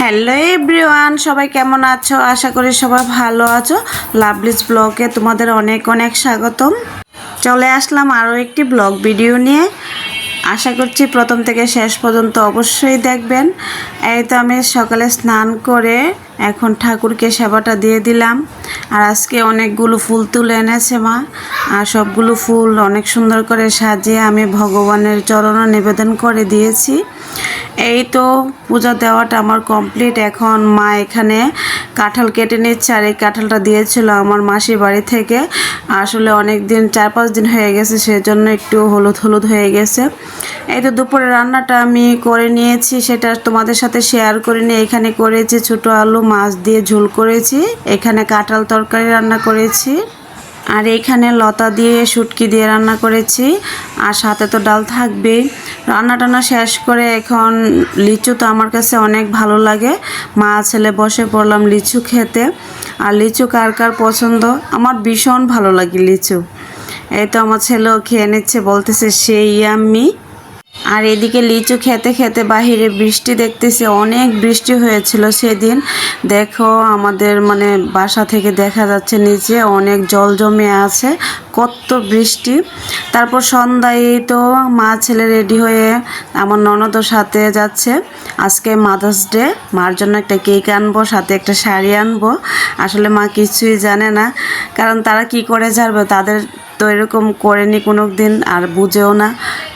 Hello everyone সবাই কেমন আছো? আশা করি সবাই ভালো আছো। লাভলিস ব্লগে তোমাদের অনেক অনেক স্বাগতম। চলে আসলাম আরও একটি ব্লগ ভিডিও নিয়ে। আশা করছি প্রথম থেকে শেষ পর্যন্ত অবশ্যই দেখবেন। এই তো আমি সকালে স্নান করে এখন ঠাকুরকে সেবাটা দিয়ে দিলাম। আর আজকে অনেকগুলো ফুল তুলে এনেছে মা। আর সবগুলো ফুল অনেক সুন্দর করে সাজিয়ে আমি ভগবানের চরণ নিবেদন করে দিয়েছি। এই তো পূজা দেওয়াটা আমার কমপ্লিট। এখন মা এখানে কাঁঠাল কেটে নিচ্ছে আর এই কাঁঠালটা দিয়েছিল আমার মাসির বাড়ি থেকে। আসলে অনেক দিন চার পাঁচ দিন হয়ে গেছে, সেজন্য একটু হলুদ হলুদ হয়ে গেছে। এই তো দুপুরে রান্নাটা আমি করে নিয়েছি, সেটা তোমাদের সাথে শেয়ার করে নিয়ে এখানে করেছি ছোটো আলু মাছ দিয়ে ঝোল করেছি, এখানে কাঁঠাল তরকারি রান্না করেছি, আর এখানে লতা দিয়ে শুটকি দিয়ে রান্না করেছি, আর সাথে তো ডাল থাকবেই রান্না টান্না শেষ করে এখন লিচু তো আমার কাছে অনেক ভালো লাগে। মা ছেলে বসে পড়লাম লিচু খেতে। আর লিচু কার কার পছন্দ? আমার ভীষণ ভালো লাগে লিচু। এই তো আমার ছেলেও খেয়ে নিচ্ছে, বলতেছে সেই আমি। আর এদিকে লিচু খেতে খেতে বাহিরে বৃষ্টি দেখতেছি, অনেক বৃষ্টি হয়েছিল সেদিন। দেখো আমাদের মানে বাসা থেকে দেখা যাচ্ছে নিচে অনেক জল জমে আছে, কত বৃষ্টি। তারপর সন্ধ্যায় তো মা ছেলে রেডি হয়ে আমার ননদর সাথে যাচ্ছে। আজকে মাদার্স ডে মার জন্য একটা কেক আনব, সাথে একটা শাড়ি আনব। আসলে মা কিছুই জানে না, কারণ তারা কি করে যাবে তাদের তো এরকম করেনি কোনো দিন আর বুঝেও না।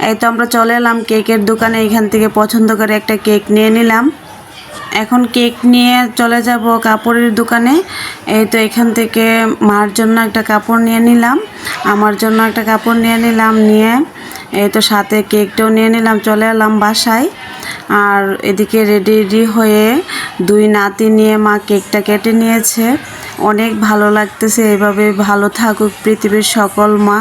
এই তো আমরা চলে এলাম কেকের দোকানে, এখান থেকে পছন্দ করে একটা কেক নিয়ে নিলাম। এখন কেক নিয়ে চলে যাব কাপড়ের দোকানে। এই তো এখান থেকে মার জন্য একটা কাপড় নিয়ে নিলাম। আমার জন্য একটা কাপড় নিয়ে নিলাম, নিয়ে এই তো সাথে কেকটাও নিয়ে নিলাম, চলে এলাম বাসায়। আর এদিকে রেডি রেডি হয়ে দুই নাতি নিয়ে মা কেকটা কেটে নিয়েছে। অনেক ভালো লাগতেছে, এভাবে ভালো থাকুক পৃথিবীর সকল মা।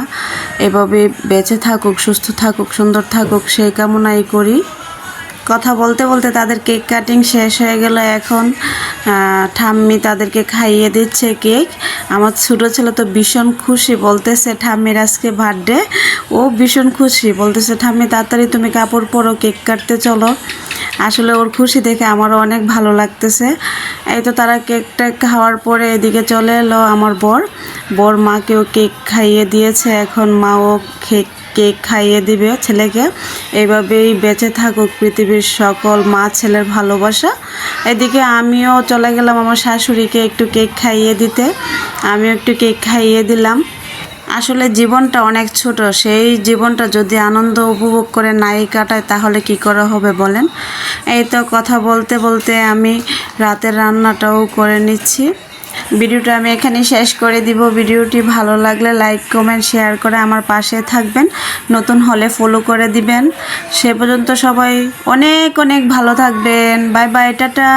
এভাবে বেঁচে থাকুক, সুস্থ থাকুক, সুন্দর থাকুক, সেই কামনাই করি। কথা বলতে বলতে তাদের কেক কাটিং শেষ হয়ে গেল এখন। ঠাম্মি তাদেরকে খাইয়ে দিচ্ছে কেক। আমার ছোটো ছেলে তো ভীষণ খুশি বলতেছে, ঠাম্মির আজকে বার্থডে ও ভীষণ খুশি বলতেছে, ঠাম্মি, তাড়াতাড়ি তুমি কাপড় পরো, কেক কাটতে চলো। আসলে ওর খুশি দেখে আমারও অনেক ভালো লাগতেছে। এই তো তারা কেকটা খাওয়ার পরে এদিকে চলে এলো আমার বর। বর মাকেও কেক খাইয়ে দিয়েছে, এখন মাও কেক কেক খাইয়ে দিবে ছেলেকে। এইভাবেই বেঁচে থাকুক পৃথিবীর সকল মা ছেলের ভালোবাসা। এদিকে আমিও চলে গেলাম আমার শাশুড়িকে একটু কেক খাইয়ে দিতে। আমিও একটু কেক খাইয়ে দিলাম। আসলে জীবনটা অনেক ছোট, সেই জীবনটা যদি আনন্দ উপভোগ করে নাই কাটায় তাহলে কি করা হবে বলেন? এই তো কথা বলতে বলতে আমি রাতের রান্নাটাও করে নিচ্ছি। ভিডিওটা আমি এখানে শেষ করে দিব। ভিডিওটি ভালো লাগলে লাইক, কমেন্ট, শেয়ার করে আমার পাশে থাকবেন। নতুন হলে ফলো করে দিবেন। সে পর্যন্ত সবাই অনেক অনেক ভালো থাকবেন। Bye bye, tata.